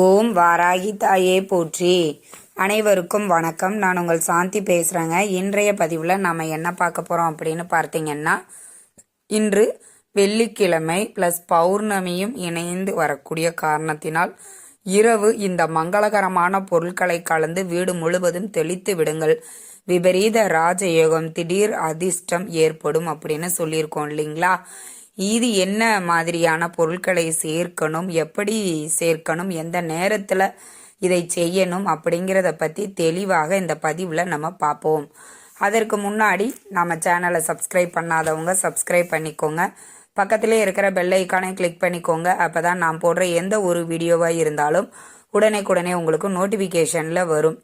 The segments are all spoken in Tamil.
ஓம் வாராகி தாயே போற்றி. அனைவருக்கும் வணக்கம். நான் உங்கள் சாந்தி பேசுகிறேங்க இன்றைய பதிவில் நாம் என்ன பார்க்க போகிறோம் அப்படின்னு பார்த்தீங்கன்னா இன்று வெள்ளிக்கிழமை ப்ளஸ் பௌர்ணமியும் இணைந்து வரக்கூடிய காரணத்தினால் இரவு இந்த மங்களகரமான பொருட்களை கலந்து வீடு முழுவதும் தெளித்து விடுங்கள். விபரீத ராஜயோகம் திடீர் அதிர்ஷ்டம் ஏற்படும் அப்படின்னு சொல்லியிருக்கோம் இல்லைங்களா? இது என்ன மாதிரியான பொருட்களை சேர்க்கணும் எப்படி சேர்க்கணும் எந்த நேரத்தில் இதை செய்யணும் அப்படிங்கிறத பற்றி தெளிவாக இந்த பதிவில் நம்ம பார்ப்போம். அதற்கு முன்னாடி நம்ம சேனலை சப்ஸ்கிரைப் பண்ணாதவங்க சப்ஸ்கிரைப் பண்ணிக்கோங்க. பக்கத்திலே இருக்கிற பெல் ஐக்கானை கிளிக் பண்ணிக்கோங்க. அப்போ தான் நான் போடுற எந்த ஒரு வீடியோவாக இருந்தாலும் உடனே உங்களுக்கு நோட்டிஃபிகேஷனில் வரும்.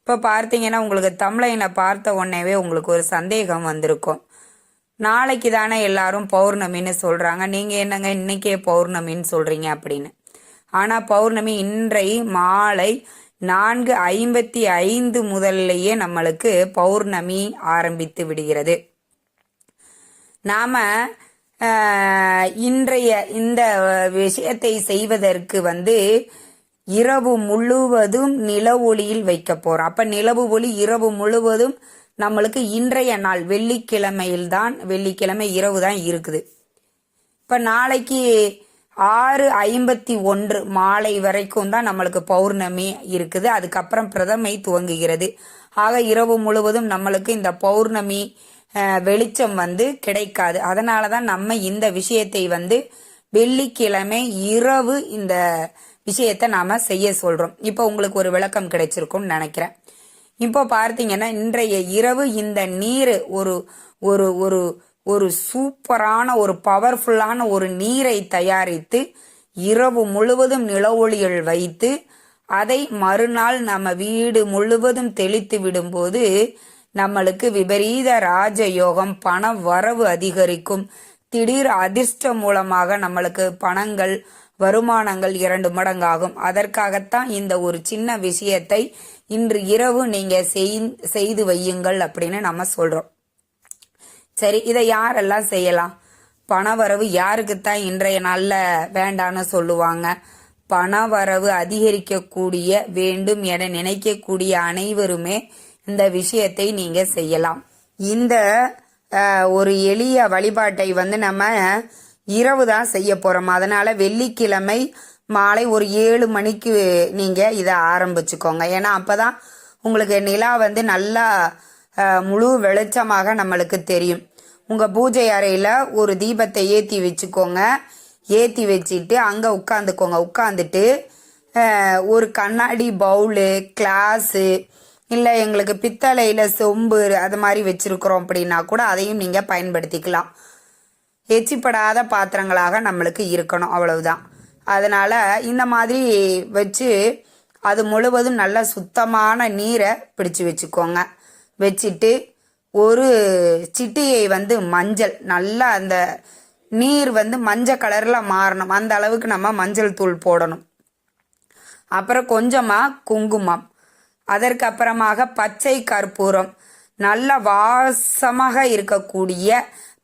இப்போ பார்த்தீங்கன்னா உங்களுக்கு தமிழைனை பார்த்த உடனேவே உங்களுக்கு ஒரு சந்தேகம் வந்திருக்கும். நாளைக்கு தானே எல்லாரும் பௌர்ணமின்னு சொல்கிறாங்க நீங்கள் என்னங்க இன்னைக்கே பௌர்ணமின்னு சொல்கிறீங்க அப்படின்னு. ஆனால் பௌர்ணமி இன்றை மாலை நான்கு ஐம்பத்தி ஐந்து முதல்லையே நம்மளுக்கு பௌர்ணமி ஆரம்பித்து விடுகிறது. நாம ஆஹ், இன்றைய இந்த விஷயத்தை செய்வதற்கு வந்து இரவு முழுவதும் நில ஒளியில் வைக்க போறோம். அப்ப நிலவு ஒளி இரவு முழுவதும் நம்மளுக்கு இன்றைய நாள் வெள்ளிக்கிழமையில் தான் வெள்ளிக்கிழமை இரவு தான் இருக்குது. இப்போ நாளைக்கு ஆறு ஐம்பத்தி ஒன்று மாலை வரைக்கும் தான் நம்மளுக்கு பௌர்ணமி இருக்குது. அதுக்கப்புறம் பிரதமை துவங்குகிறது. ஆக இரவு முழுவதும் நம்மளுக்கு இந்த பௌர்ணமி வெளிச்சம் வந்து கிடைக்காது. அதனால தான் நம்ம இந்த விஷயத்தை வந்து வெள்ளிக்கிழமை இரவு இந்த விஷயத்தை நாம செய்ய சொல்றோம். இப்போ உங்களுக்கு ஒரு விளக்கம் கிடைச்சிருக்கும்னு நினைக்கிறேன். இப்போ பார்த்தீங்கன்னா இன்றைய இரவு இந்த நீர் ஒரு ஒரு ஒரு ஒரு சூப்பரான ஒரு பவர்ஃபுல்லான ஒரு நீரை தயாரித்து இரவு முழுவதும் நில ஒளியில் வைத்து அதை மறுநாள் நம்ம வீடு முழுவதும் தெளித்து விடும்போது நம்மளுக்கு விபரீத ராஜயோகம் பண வரவு அதிகரிக்கும். திடீர் அதிர்ஷ்டம் மூலமாக நம்மளுக்கு பணங்கள் வருமானங்கள் இரண்டு மடங்காகும். அதற்காகத்தான் இந்த ஒரு சின்ன விஷயத்தை இன்று இரவு நீங்க செய்து வையுங்கள் அப்படின்னு நம்ம சொல்றோம். சரி இதை யாரெல்லாம் செய்யலாம்? பணவரவு யாருக்குத்தான் இன்றைய நாளில் வேண்டான்னு சொல்லுவாங்க. பணவரவு அதிகரிக்கக்கூடிய வேண்டும் என நினைக்கக்கூடிய அனைவருமே இந்த விஷயத்தை நீங்க செய்யலாம். இந்த ஒரு எளிய வழிபாட்டை வந்து நம்ம இரவு தான் செய்ய போறோம். அதனால வெள்ளிக்கிழமை மாலை ஒரு ஏழு மணிக்கு நீங்கள் இதை ஆரம்பிச்சுக்கோங்க. ஏன்னா அப்போ தான் உங்களுக்கு நிலா வந்து நல்லா முழு வெளிச்சமாக நம்மளுக்கு தெரியும். உங்கள் பூஜை அறையில் ஒரு தீபத்தை ஏற்றி வச்சுக்கோங்க. ஏற்றி வச்சுட்டு அங்கே உட்காந்துக்கோங்க. உட்காந்துட்டு ஒரு கண்ணாடி பவுலு கிளாஸு இல்லை எங்களுக்கு பித்தளையில் சொம்பு அது மாதிரி வச்சுருக்குறோம் அப்படின்னா கூட அதையும் நீங்கள் பயன்படுத்திக்கலாம். எச்சிப்படாத பாத்திரங்களாக நம்மளுக்கு இருக்கணும். அவ்வளவுதான். அதனால் இந்த மாதிரி வச்சு அது முழுவதும் நல்ல சுத்தமான நீரை பிடிச்சு வச்சுக்கோங்க. வச்சுட்டு ஒரு சிட்டியை வந்து மஞ்சள் நல்லா அந்த நீர் வந்து மஞ்சள் கலரில் மாறணும். அந்த அளவுக்கு நம்ம மஞ்சள் தூள் போடணும். அப்புறம் கொஞ்சமாக குங்குமம். அதற்கு அப்புறமாக பச்சை கற்பூரம். நல்ல வாசமாக இருக்கக்கூடிய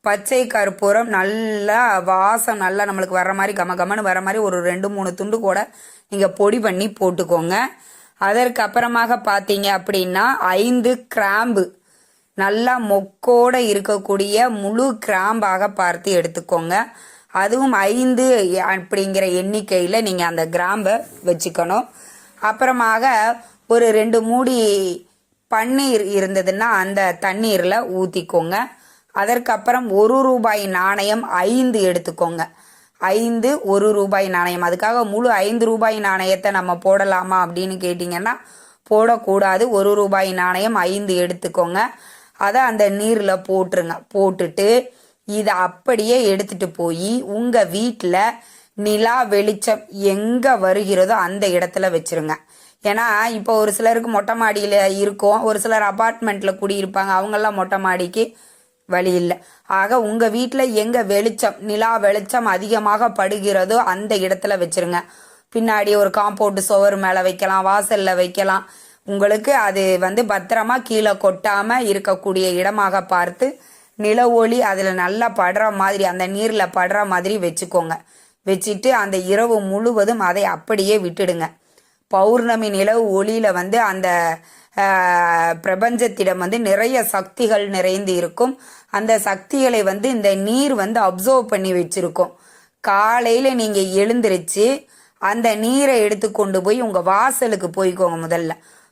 பச்சை கற்பூரம் நல்லா வாசம் நல்லா நம்மளுக்கு வர்ற மாதிரி கம கமன்னு வர மாதிரி ஒரு ரெண்டு மூணு துண்டு கூட நீங்கள் பொடி பண்ணி போட்டுக்கோங்க. அதற்கு அப்புறமாக பார்த்தீங்க அப்படின்னா ஐந்து கிராம்பு. நல்லா மொக்கோட இருக்கக்கூடிய முழு கிராம்பாக பார்த்து எடுத்துக்கோங்க. அதுவும் ஐந்து அப்படிங்கிற எண்ணிக்கையில் நீங்கள் அந்த கிராம்பை வச்சுக்கணும். அப்புறமாக ஒரு ரெண்டு மூடி பன்னீர் இருந்ததுன்னா அந்த தண்ணீரில் ஊற்றிக்கோங்க அதற்கப்புறம் ஒரு ரூபாய் நாணயம் ஐந்து எடுத்துக்கோங்க. ஐந்து ஒரு ரூபாய் நாணயம். அதுக்காக முழு ஐந்து ரூபாய் நாணயத்தை நம்ம போடலாமா அப்படின்னு கேட்டிங்கன்னா போடக்கூடாது. ஒரு ரூபாய் நாணயம் ஐந்து எடுத்துக்கோங்க. அதை அந்த நீரில் போட்டுருங்க. போட்டுட்டு இதை அப்படியே எடுத்துட்டு போய் உங்கள் வீட்டில் நிலா வெளிச்சம் எங்கே வருகிறதோ அந்த இடத்துல வச்சுருங்க. ஏன்னா இப்போ ஒரு சிலருக்கு மொட்டை மாடியில் இருக்கும். ஒரு சிலர் அப்பார்ட்மெண்ட்டில் குடியிருப்பாங்க. அவங்கெல்லாம் மொட்டை மாடிக்கு வழி இல்லை ஆக உங்க வீட்டில் எங்க வெளிச்சம் நிலா வெளிச்சம் அதிகமாக படுகிறதோ அந்த இடத்துல வச்சிருங்க. பின்னாடி ஒரு காம்பவுண்டு சுவர் மேலே வைக்கலாம் வாசல்ல வைக்கலாம். உங்களுக்கு அது வந்து பத்திரமா கீழே கொட்டாம இருக்கக்கூடிய இடமாக பார்த்து நில ஒளி அதில் நல்லா படுற மாதிரி அந்த நீரில் படுற மாதிரி வச்சுக்கோங்க. வச்சுட்டு அந்த இரவு முழுவதும் அதை அப்படியே விட்டுடுங்க. பௌர்ணமி நிலவு ஒளியில வந்து அந்த பிரபஞ்சத்திடம் வந்து நிறைய சக்திகள் நிறைந்து இருக்கும். அந்த சக்திகளை வந்து இந்த நீர் வந்து அப்சர்வ் பண்ணி வச்சிருக்கும். காலையில் நீங்கள் எழுந்திருச்சு அந்த நீரை எடுத்து கொண்டு போய் உங்கள் வாசலுக்கு போய்க்கோங்க முதல்ல.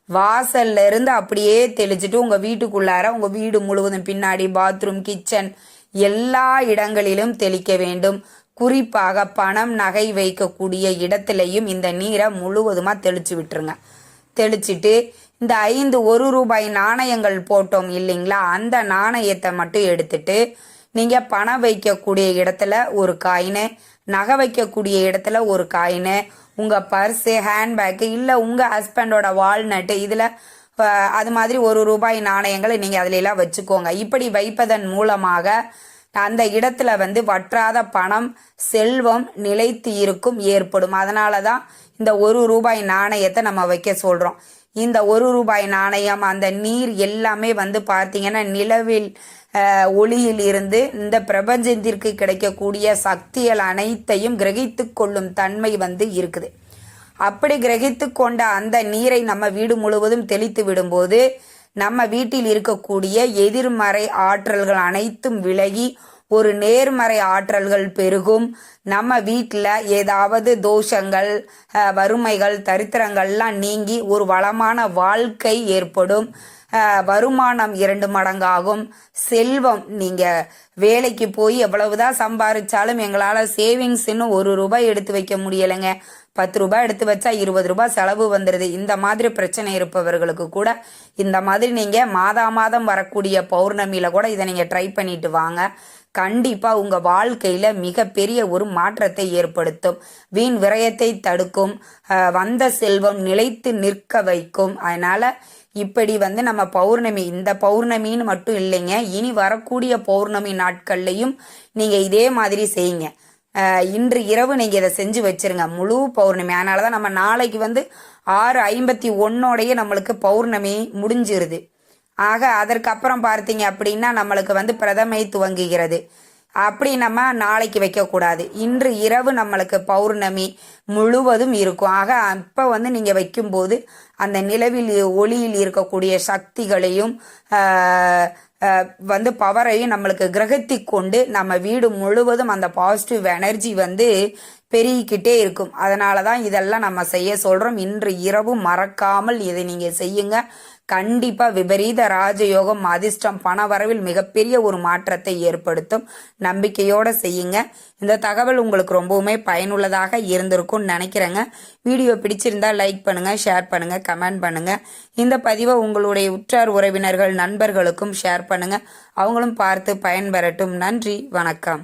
வாசல்ல இருந்து அப்படியே தெளிச்சுட்டு உங்கள் வீட்டுக்குள்ளார உங்கள் வீடு முழுவதும் பின்னாடி பாத்ரூம் கிச்சன் எல்லா இடங்களிலும் தெளிக்க வேண்டும். குறிப்பாக பணம் நகை வைக்கக்கூடிய இடத்துலையும் இந்த நீரை முழுவதுமாக தெளிச்சு விட்டுருங்க. தெளிச்சிட்டு இந்த ஐந்து ஒரு ரூபாய் நாணயங்கள் போட்டோம் இல்லைங்களா? அந்த நாணயத்தை மட்டும் எடுத்துட்டு நீங்க பணம் வைக்கக்கூடிய இடத்துல ஒரு காயினு நகை வைக்கக்கூடிய இடத்துல ஒரு காயினு உங்க பர்ஸு ஹேண்ட்பேக்கு இல்ல உங்க ஹஸ்பண்டோட வால்நட்டு இதுல அது மாதிரி ஒரு ரூபாய் நாணயங்களை நீங்க அதுல எல்லாம் வச்சுக்கோங்க. இப்படி வைப்பதன் மூலமாக அந்த இடத்துல வந்து வற்றாத பணம் செல்வம் நிலைத்து இருக்கும் ஏற்படும். அதனால தான் இந்த ஒரு ரூபாய் நாணயத்தை நம்ம வைக்க சொல்றோம். இந்த ஒரு ரூபாய் நாணயம் அந்த நீர் எல்லாமே வந்து பார்த்தீங்கன்னா நிலவில் ஒளியில் இருந்து இந்த பிரபஞ்சத்திற்கு கிடைக்கக்கூடிய சக்திகள் அனைத்தையும் கிரகித்து கொள்ளும் தன்மை வந்து இருக்குது. அப்படி கிரகித்து கொண்ட அந்த நீரை நம்ம வீடு முழுவதும் தெளித்து விடும்போது நம்ம வீட்டில் இருக்கக்கூடிய எதிர்மறை ஆற்றல்கள் அனைத்தும் விலகி ஒரு நேர்மறை ஆற்றல்கள் பெருகும். நம்ம வீட்டில் ஏதாவது தோஷங்கள் வறுமைகள் தரித்திரங்கள்லாம் நீங்கி ஒரு வளமான வாழ்க்கை ஏற்படும். வருமானம் இரண்டு மடங்காகும். செல்வம் நீங்கள் வேலைக்கு போய் எவ்வளவுதான் சம்பாதிச்சாலும் எங்களால் சேவிங்ஸ்னு ஒரு ரூபாய் எடுத்து வைக்க முடியலைங்க. பத்து ரூபாய் எடுத்து வச்சா இருபது ரூபாய் செலவு வந்துடுது இந்த மாதிரி பிரச்சனை இருப்பவர்களுக்கு கூட இந்த மாதிரி நீங்கள் மாதா மாதம் வரக்கூடிய பௌர்ணமியில் கூட இதை நீங்கள் ட்ரை பண்ணிட்டு வாங்க. கண்டிப்பா உங்க வாழ்க்கையில மிகப்பெரிய ஒரு மாற்றத்தை ஏற்படுத்தும். வீண் விரயத்தை தடுக்கும். வந்த செல்வம் நிலைத்து நிற்க வைக்கும். அதனால இப்படி வந்து நம்ம பௌர்ணமி இந்த பௌர்ணமின்னு மட்டும் இல்லைங்க. இனி வரக்கூடிய பௌர்ணமி நாட்கள்லையும் நீங்க இதே மாதிரி செய்யுங்க. இன்று இரவு நீங்க இதை செஞ்சு வச்சிருங்க. முழு பௌர்ணமி. அதனாலதான் நம்ம நாளைக்கு வந்து ஆறு ஐம்பத்தி ஒன்னோடைய நம்மளுக்கு பௌர்ணமி முடிஞ்சிருது. ஆக அதற்கப்புறம் பார்த்தீங்க அப்படின்னா நம்மளுக்கு வந்து பிரதமை துவங்குகிறது. அப்படி நம்ம நாளைக்கு வைக்கக்கூடாது. இன்று இரவு நம்மளுக்கு பௌர்ணமி முழுவதும் இருக்கும். ஆக அப்போ வந்து நீங்கள் வைக்கும்போது அந்த நிலவில் ஒளியில் இருக்கக்கூடிய சக்திகளையும் வந்து பவரையும் நம்மளுக்கு கிரகத்தி கொண்டு நம்ம வீடு முழுவதும் அந்த பாசிட்டிவ் எனர்ஜி வந்து பெருகிக்கிட்டே இருக்கும். அதனால தான் இதெல்லாம் நம்ம செய்ய சொல்கிறோம் இன்று இரவு மறக்காமல் இதை நீங்கள் செய்யுங்க. கண்டிப்பா விபரீத ராஜயோகம் அதிர்ஷ்டம் பண வரவில் மிகப்பெரிய ஒரு மாற்றத்தை ஏற்படுத்தும். நம்பிக்கையோட செய்யுங்க. இந்த தகவல் உங்களுக்கு ரொம்பவுமே பயனுள்ளதாக இருந்திருக்கும்னு நினைக்கிறேங்க. வீடியோ பிடிச்சிருந்தா லைக் பண்ணுங்க ஷேர் பண்ணுங்க கமெண்ட் பண்ணுங்க. இந்த பதிவை உங்களுடைய உற்றார் உறவினர்கள் நண்பர்களுக்கும் ஷேர் பண்ணுங்க. அவங்களும் பார்த்து பயன்பெறட்டும். நன்றி வணக்கம்.